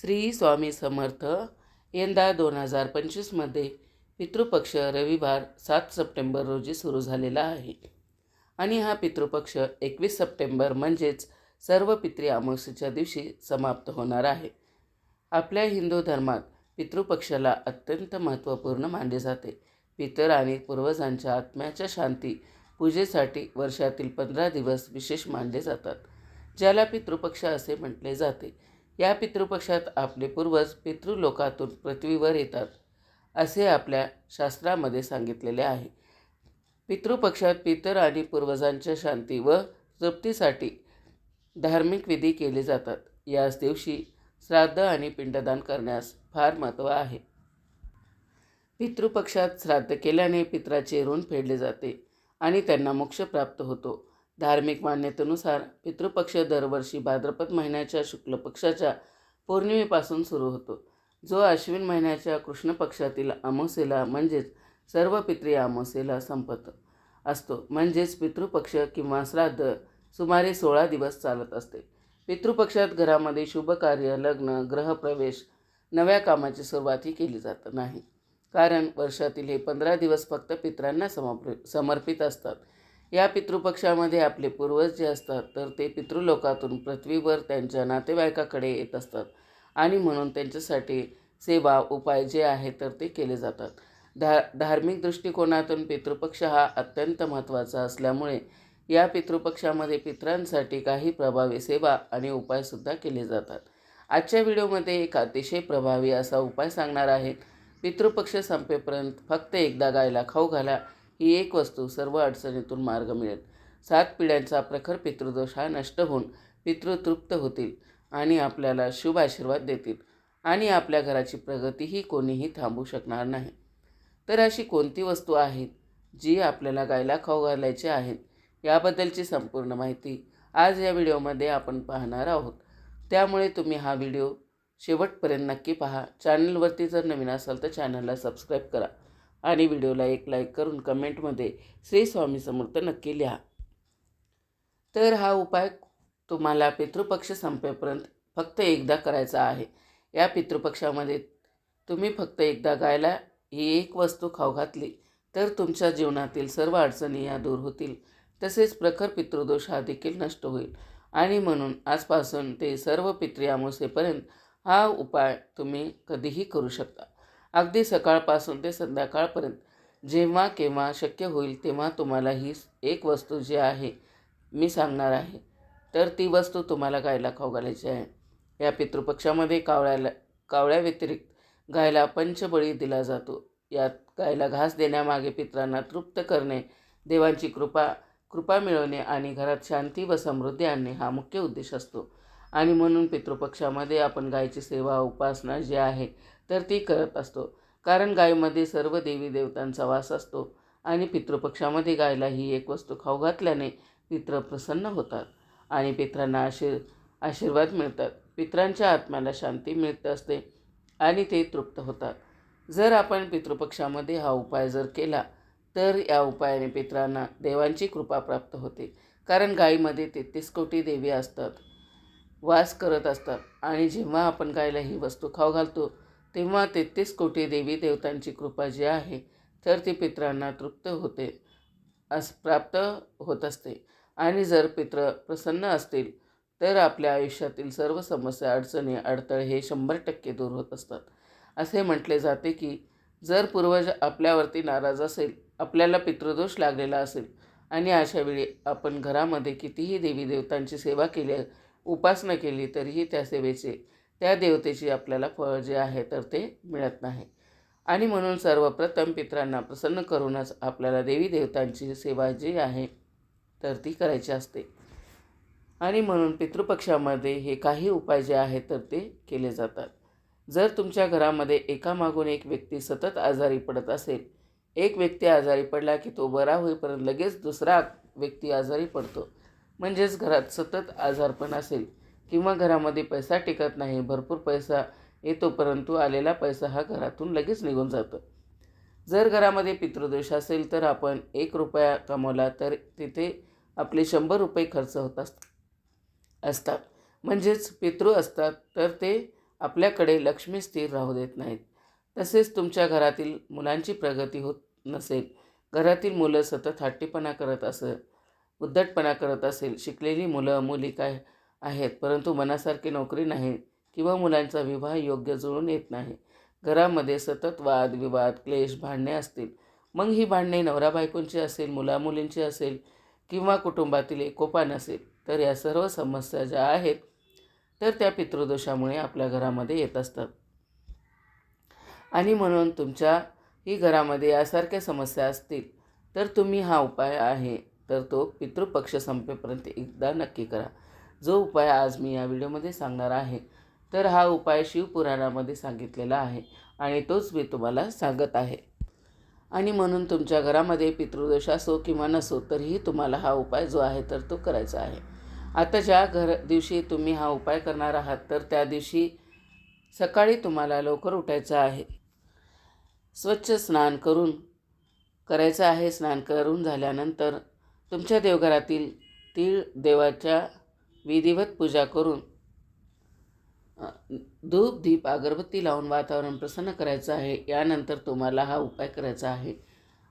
श्री स्वामी समर्थ यंदा दोन हजार पंचवीसमध्ये पितृपक्ष रविवार सात सप्टेंबर रोजी सुरू झालेला आहे. आणि हा पितृपक्ष एकवीस सप्टेंबर म्हणजेच सर्व पितृ अमावस्येच्या दिवशी समाप्त होणार आहे. आपल्या हिंदू धर्मात पितृपक्षाला अत्यंत महत्त्वपूर्ण मानले जाते. पितर आणि पूर्वजांच्या आत्म्याच्या शांती पूजेसाठी वर्षातील पंधरा दिवस विशेष मानले जातात ज्याला पितृपक्ष असे म्हटले जाते. या पितृपक्षात आपले पूर्वज पितृलोकातून पृथ्वीवर येतात असे आपल्या शास्त्रामध्ये सांगितलेले आहे. पितृपक्षात पितर आणि पूर्वजांच्या शांती व तृप्तीसाठी धार्मिक विधी केले जातात. याच दिवशी श्राद्ध आणि पिंडदान करण्यास फार महत्त्व आहे. पितृपक्षात श्राद्ध केल्याने पित्राचे ऋण फेडले जाते आणि त्यांना मोक्ष प्राप्त होतो. धार्मिक मान्यतेनुसार पितृपक्ष दरवर्षी भाद्रपद महिन्याच्या शुक्ल पक्षाच्या पौर्णिमेपासून सुरू होतो. जो अश्विन महिन्याच्या कृष्ण पक्षातील अमावस्येला म्हणजेच सर्व पितृ अमावस्येला संपत असतो. म्हणजेच पितृपक्ष किंवा श्राद्ध सुमारे सोळा दिवस चालत असते. पितृपक्षात घरामध्ये शुभ कार्य लग्न ग्रहप्रवेश नव्या कामाची सुरुवातही केली जात नाही. कारण वर्षातील हे पंधरा दिवस फक्त पित्रांना समर्पि समर्पित असतात. या पितृपक्षामध्ये आपले पूर्वज जे असतात तर ते पितृलोकातून पृथ्वीवर त्यांच्या नातेवाईकाकडे येत असतात आणि म्हणून त्यांच्यासाठी सेवा उपाय जे आहे तर ते केले जातात. धा धार्मिक दृष्टिकोनातून पितृपक्ष हा अत्यंत महत्त्वाचा असल्यामुळे या पितृपक्षामध्ये पितरांसाठी काही प्रभावी सेवा आणि उपायसुद्धा केले जातात. आजच्या व्हिडिओमध्ये एक अतिशय प्रभावी असा उपाय सांगणार आहे पितृपक्ष संपेपर्यंत फक्त एकदा गायला खाऊ घाला. ही एक वस्तू सर्व अडचणीतून मार्ग मिळेल. सात पिढ्यांचा प्रखर पितृदोष हा नष्ट होऊन पितृ तृप्त होतील आणि आपल्याला शुभ आशीर्वाद देतील आणि आपल्या घराची प्रगतीही कोणीही थांबू शकणार नाही. तर अशी कोणती वस्तू आहेत जी आपल्याला गायला खाऊ घालायची आहेत? याबद्दलची संपूर्ण माहिती आज या व्हिडिओमध्ये आपण पाहणार आहोत. त्यामुळे तुम्ही हा व्हिडिओ शेवटपर्यंत नक्की पहा. चॅनलवरती जर नवीन असाल तर चॅनलला सबस्क्राईब करा. आणि व्हिडिओला एक लाईक करून कमेंटमध्ये श्री स्वामी समर्थ नक्की लिहा. तर हा उपाय तुम्हाला पितृपक्ष संपेपर्यंत फक्त एकदा करायचा आहे. या पितृपक्षामध्ये तुम्ही फक्त एकदा गायला ही एक वस्तू खाऊ घातली तर तुमच्या जीवनातील सर्व अडचणी या दूर होतील. तसेच प्रखर पितृदोष हा देखील नष्ट होईल. आणि म्हणून आजपासून ते सर्व पितृ आमोसेपर्यंत हा उपाय तुम्ही कधीही करू शकता. अगदी सकाळपासून ते संध्याकाळपर्यंत. जेव्हा केव्हा शक्य होईल तेव्हा तुम्हाला ही एक वस्तू जी आहे मी सांगणार आहे. तर ती वस्तू तुम्हाला गायला खाऊ घालायची आहे. या पितृपक्षामध्ये कावळ्याला कावळ्या व्यतिरिक्त गायला पंचबळी दिला जातो. यात गायला घास देण्यामागे पित्रांना तृप्त करणे देवांची कृपा कृपा मिळवणे आणि घरात शांती व समृद्धी आणणे हा मुख्य उद्देश असतो. आणि म्हणून पितृपक्षामध्ये आपण गायची सेवा उपासना जी आहे तर ती करत असतो. कारण गायीमध्ये सर्व देवी देवतांचा वास असतो आणि पितृपक्षामध्ये गायला ही एक वस्तू खाऊ घातल्याने पित्र प्रसन्न होतात आणि पित्रांना आशीर आशीर्वाद मिळतात. पित्रांच्या आत्म्याला शांती मिळत असते आणि ते तृप्त होतात. जर आपण पितृपक्षामध्ये हा उपाय जर केला तर या उपायाने पित्रांना देवांची कृपा प्राप्त होते. कारण गायीमध्ये तेहतीस कोटी देवी असतात वास करत असतात आणि जेव्हा आपण गायला ही वस्तू खाऊ घालतो तेव्हा तेहतीस कोटी देवी देवतांची कृपा जी आहे तर ती पित्रांना तृप्त होते अस प्राप्त होत असते. आणि जर पित्र प्रसन्न असतील तर आपल्या आयुष्यातील सर्व समस्या अडचणी अडथळे हे शंभर टक्के दूर होत असतात. असे म्हटले जाते की जर पूर्वज आपल्यावरती नाराज असेल आपल्याला पितृदोष लागलेला असेल आणि अशावेळी आपण घरामध्ये कितीही देवी देवतांची सेवा केली उपासना केली तरीही त्या सेवेचे त्या देवतेची आपल्याला फळ जे आहे तर ते मिळत नाही. आणि म्हणून सर्वप्रथम पित्रांना प्रसन्न करूनच आपल्याला देवी देवतांची सेवा जी आहे तर ती करायची असते. आणि म्हणून पितृपक्षामध्ये हे काही उपाय जे आहेत तर ते केले जातात. जर तुमच्या घरामध्ये एकामागून एक व्यक्ती सतत आजारी पडत असेल एक व्यक्ती आजारी पडला की तो बरा होईपर्यंत लगेच दुसरा व्यक्ती आजारी पडतो. म्हणजेच घरात सतत आजारपण असेल किंवा घरामध्ये पैसा टिकत नाही भरपूर पैसा येतो परंतु आलेला पैसा हा घरातून लगेच निघून जातो. जर घरामध्ये पितृदोष असेल तर आपण एक रुपया कमवला तर तिथे आपले शंभर रुपये खर्च होत असतात असतात. म्हणजेच पितृ असतात तर ते आपल्याकडे लक्ष्मी स्थिर राहू देत नाहीत. तसेच तुमच्या घरातील मुलांची प्रगती होत नसेल घरातील मुलं सतत हट्टीपणा करत असत उद्धटपणा करत असेल शिकलेली मुलं मुली काय आहेत परंतु मनासारखी नोकरी नाही किंवा मुलांचा विवाह योग्य जुळून येत नाही. घरामध्ये सतत वाद विवाद क्लेश भांडणे असतील. मग ही भांडणे नवरा बायकोंची असेल मुलामुलींची असेल किंवा कुटुंबातील एकोपा नसेल तर या सर्व समस्या ज्या आहेत तर त्या पितृदोषामुळे आपल्या घरामध्ये येत असतात. आणि म्हणून तुमच्या ही घरामध्ये यासारख्या समस्या असतील तर तुम्ही हा उपाय आहे तर तो पितृपक्ष संपेपर्यंत एकदा नक्की करा. जो उपाय आज मी या व्हिडिओमध्ये सांगणार आहे तर हा उपाय शिवपुराणामध्ये सांगितलेला आहे आणि तोच मी तुम्हाला सांगत आहे. आणि म्हणून तुमच्या घरामध्ये पितृदोष असो किंवा नसो तरीही तुम्हाला हा उपाय जो आहे तर तो करायचा आहे. आता ज्या घर दिवशी तुम्ही हा उपाय करणार आहात तर त्या दिवशी सकाळी तुम्हाला लवकर उठायचं आहे. स्वच्छ स्नान करून करायचं आहे स्नान करून झाल्यानंतर तुमच्या देवघरातील तीळ देवाच्या विधिवत पूजा करून धूप दीप अगरबत्ती लावून वातावरण प्रसन्न करायचं आहे. यानंतर तुम्हाला हा उपाय करायचा आहे.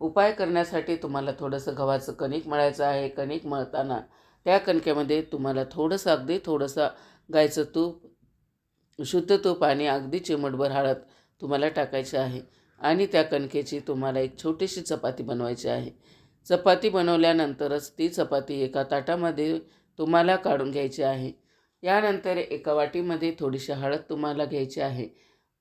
उपाय करण्यासाठी तुम्हाला थोडंसं गव्हाचं कणिक मळायचं आहे. कणिक मळताना त्या कणकेमध्ये तुम्हाला थोडंसं अगदी थोडंसं गायचं तूप शुद्ध तूप आणि अगदी चिमटभर हळद तुम्हाला टाकायची आहे. आणि त्या कणकेची तुम्हाला एक छोटीशी चपाती बनवायची आहे. चपाती बनवल्यानंतरच ती चपाती एका ताटामध्ये तुम्हाला काढून घ्यायची आहे. यानंतर एका वाटीमध्ये थोडीशी हळद तुम्हाला घ्यायची आहे.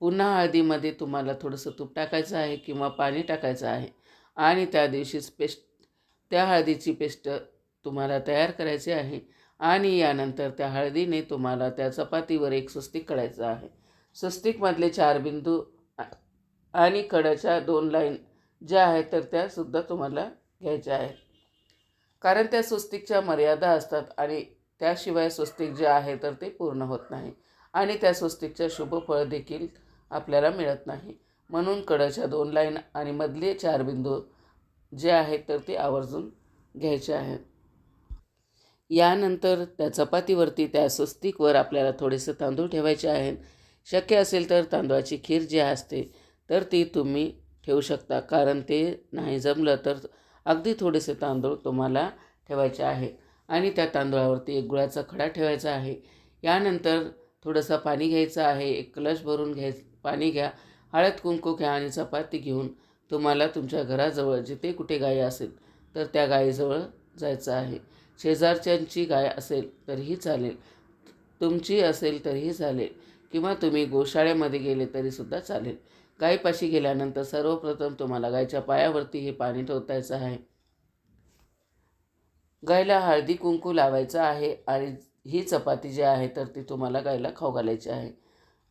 पुन्हा हळदीमध्ये तुम्हाला थोडंसं तूप टाकायचं आहे किंवा पाणी टाकायचं आहे. आणि त्या दिवशीच पेस्ट त्या हळदीची पेस्ट तुम्हाला तयार करायची आहे. आणि यानंतर त्या हळदीने तुम्हाला त्या चपातीवर एक स्वस्तिक काढायचं आहे. स्वस्तिकमधले चार बिंदू आणि कडाच्या दोन लाईन ज्या आहेत तर त्यासुद्धा तुम्हाला घ्यायच्या आहेत. कारण त्या स्वस्तिकच्या मर्यादा असतात आणि त्याशिवाय स्वस्तिक जे आहे तर ते पूर्ण होत नाही. आणि त्या स्वस्तिकचं शुभफळ देखील आपल्याला मिळत नाही. म्हणून कडाच्या दोन लाईन आणि मधले चार बिंदू जे आहेत तर ते आवर्जून घ्यायचे आहेत. यानंतर त्या चपातीवरती त्या स्वस्तिकवर आपल्याला थोडेसे तांदूळ ठेवायचे आहेत. शक्य असेल तर तांदूळाची खीर जी असते तर ती तुम्ही ठेवू शकता. कारण ते नाही जमलं तर अगदी थोडेसे तांदूळ तुम्हाला ठेवायचे आहे. आणि त्या तांदूळावरती एक गुळाचा खडा ठेवायचा आहे. यानंतर थोडंसं पाणी घ्यायचं आहे. एक कलश भरून घ्याय पाणी घ्या. हळद कुंकू घ्या आणि चपाती घेऊन तुम्हाला तुमच्या घराजवळ जिथे कुठे गाय असेल तर त्या गायीजवळ जायचं आहे. शेजारच्यांची गाय असेल तरीही चालेल. तुमची असेल तरीही चालेल. किंवा तुम्ही गोशाळेमध्ये गेले तरीसुद्धा चालेल. गायीपाशी गेल्यानंतर सर्वप्रथम तुम्हाला गायच्या पायावरती हे पाणी ठेवतायचं आहे. गायला हळदी कुंकू लावायचं आहे आणि ही चपाती जी आहे तर ती तुम्हाला गायला खाऊ घालायची आहे.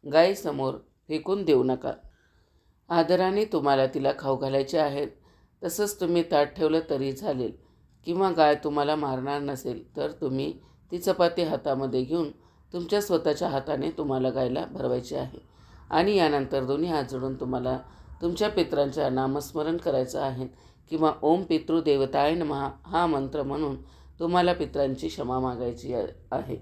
गायीसमोर फेकून देऊ नका. आदराने तुम्हाला तिला खाऊ घालायचे आहेत तसंच तुम्ही ताट ठेवलं तरी चालेल. किंवा गाय तुम्हाला मारणार नसेल तर तुम्ही ती चपाती हातामध्ये घेऊन तुमच्या स्वतःच्या हाताने तुम्हाला गायला भरवायची आहे. आणि यानंतर दोन्ही हात जोडून तुम्हाला तुमच्या पित्रांच्या नामस्मरण करायचं आहे किंवा ओम पितृदेवताय नमः हा मंत्र म्हणून तुम्हाला पित्रांची क्षमा मागायची आहे.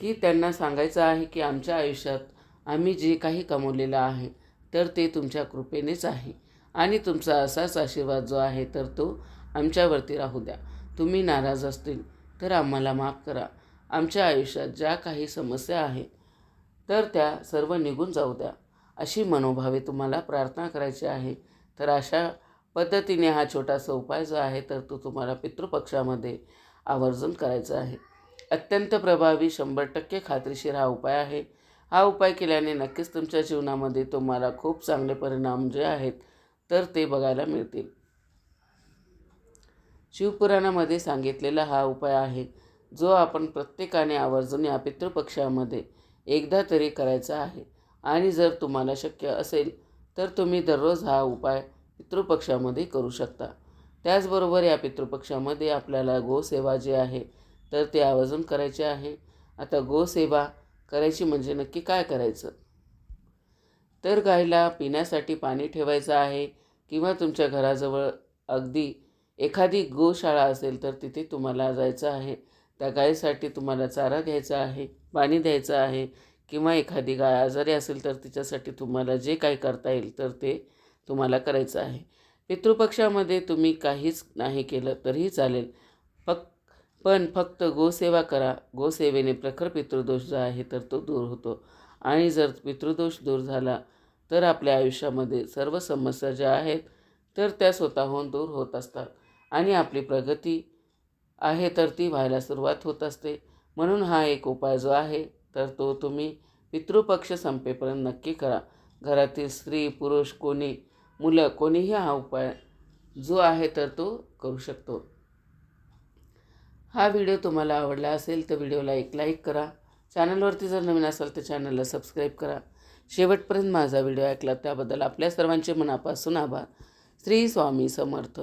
की त्यांना सांगायचं आहे की आमच्या आयुष्यात आम्ही जे काही कमवलेलं आहे तर ते तुमच्या कृपेनेच आहे. आणि तुमचा असाच आशीर्वाद जो आहे तर तो आमच्यावरती राहू द्या. तुम्ही नाराज असतील तर आम्हाला माफ करा. आमच्या आयुष्यात ज्या काही समस्या आहेत तर त्या सर्व निघून जाऊ द्या. अशी मनोभावे तुम्हाला प्रार्थना करायची आहे. तर अशा पद्धतीने हा छोटासा उपाय जो आहे तर तो तुम्हाला पितृपक्षामध्ये आवर्जून करायचा आहे. अत्यंत प्रभावी शंभर टक्के खात्रीशीर हा उपाय आहे. हा उपाय केल्याने नक्कीच तुमच्या जीवनामध्ये तुम्हाला खूप चांगले परिणाम जे आहेत तर ते बघायला मिळतील. शिवपुराणामध्ये सांगितलेला हा उपाय आहे जो आपण प्रत्येकाने आवर्जून या पितृपक्षामध्ये एकदा तरी करायचा आहे. आणि जर तुम्हाला शक्य असेल तर तुम्ही दररोज हा उपाय पितृपक्षामध्ये करू शकता. त्याचबरोबर या पितृपक्षामध्ये आपल्याला गोसेवा जी आहे तर ते आवर्जून करायचे आहे. आता गोसेवा करायची म्हणजे नक्की काय करायचं? तर गायला पिण्यासाठी पाणी ठेवायचं आहे किंवा तुमच्या घराजवळ अगदी एखादी गोशाळा असेल तर तिथे तुम्हाला जायचं आहे. त्या गायीसाठी तुम्हाला चारा घ्यायचा आहे पाणी द्यायचं आहे किंवा एखादी गाय आजारी असेल तर तिच्यासाठी तुम्हाला जे काही करता येईल तर ते तुम्हाला करायचं आहे. पितृपक्षामध्ये तुम्ही काहीच नाही केलं तरीही चालेल. फक् पण फक्त गोसेवा करा. गोसेवेने प्रखर पितृदोष जो आहे तर तो दूर होतो. आणि जर पितृदोष दूर झाला तर आपल्या आयुष्यामध्ये सर्व समस्या ज्या आहेत तर त्या स्वतःहून दूर होत असतात आणि आपली प्रगती आहे तर ती व्हायला सुरुवात होत असते. म्हणून हा एक उपाय जो आहे तर तो तुम्ही पितृपक्ष संपेपर्यंत नक्की करा. घरातील स्त्री पुरुष कोणी मुलं कोणीही हा उपाय जो आहे तर तो करू शकतो. हा व्हिडिओ तुम्हाला आवडला असेल तर व्हिडिओला एक लाईक करा. चॅनलवरती जर नवीन असाल तर चॅनलला सबस्क्राईब करा. शेवटपर्यंत माझा व्हिडिओ ऐकला त्याबद्दल आपल्या सर्वांचे मनापासून आभार. श्री स्वामी समर्थ.